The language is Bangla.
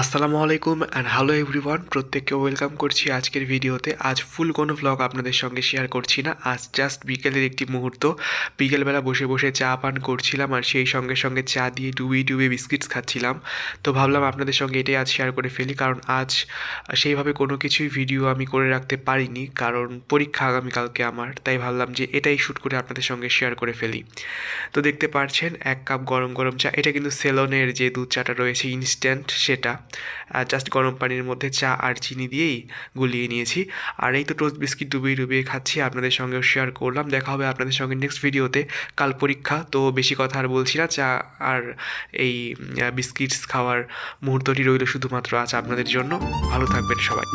আসসালামু আলাইকুম অ্যান্ড হ্যালো এভরিওয়ান প্রত্যেককে ওয়েলকাম করছি আজকের ভিডিওতে। আজ ফুল কোনো ভ্লগ আপনাদের সঙ্গে শেয়ার করছি না। আজ জাস্ট বিকেলের একটি মুহূর্ত। বিকেলবেলা বসে বসে চা পান করছিলাম আর সেই সঙ্গে সঙ্গে চা দিয়ে ডুবিয়ে ডুবিয়ে বিস্কিটস খাচ্ছিলাম। তো ভাবলাম আপনাদের সঙ্গে এটাই আজ শেয়ার করে ফেলি কারণ আজ সেইভাবে কোনো কিছুই ভিডিও আমি করে রাখতে পারিনি কারণ পরীক্ষা আগামীকালকে আমার। তাই ভাবলাম যে এটাই শ্যুট করে আপনাদের সঙ্গে শেয়ার করে ফেলি। তো দেখতে পারছেন এক কাপ গরম গরম চা। এটা কিন্তু সেলনের যে দুধ চাটা রয়েছে ইনস্ট্যান্ট সেটা। জাস্ট গরম পানির মধ্যে চা আর চিনি দিয়েই গুলিয়ে নিয়েছি। আর এই তো টোস্ট বিস্কিট ডুবিয়ে ডুবিয়ে খাচ্ছি, আপনাদের সঙ্গেও শেয়ার করলাম। দেখা হবে আপনাদের সঙ্গে নেক্সট ভিডিওতে কাল পরীক্ষা, তো বেশি কথা আর বলছি না। চা আর এই বিস্কিটস খাওয়ার মুহূর্তটি রইল শুধুমাত্র আজ আপনাদের জন্য। ভালো থাকবেন সবাই।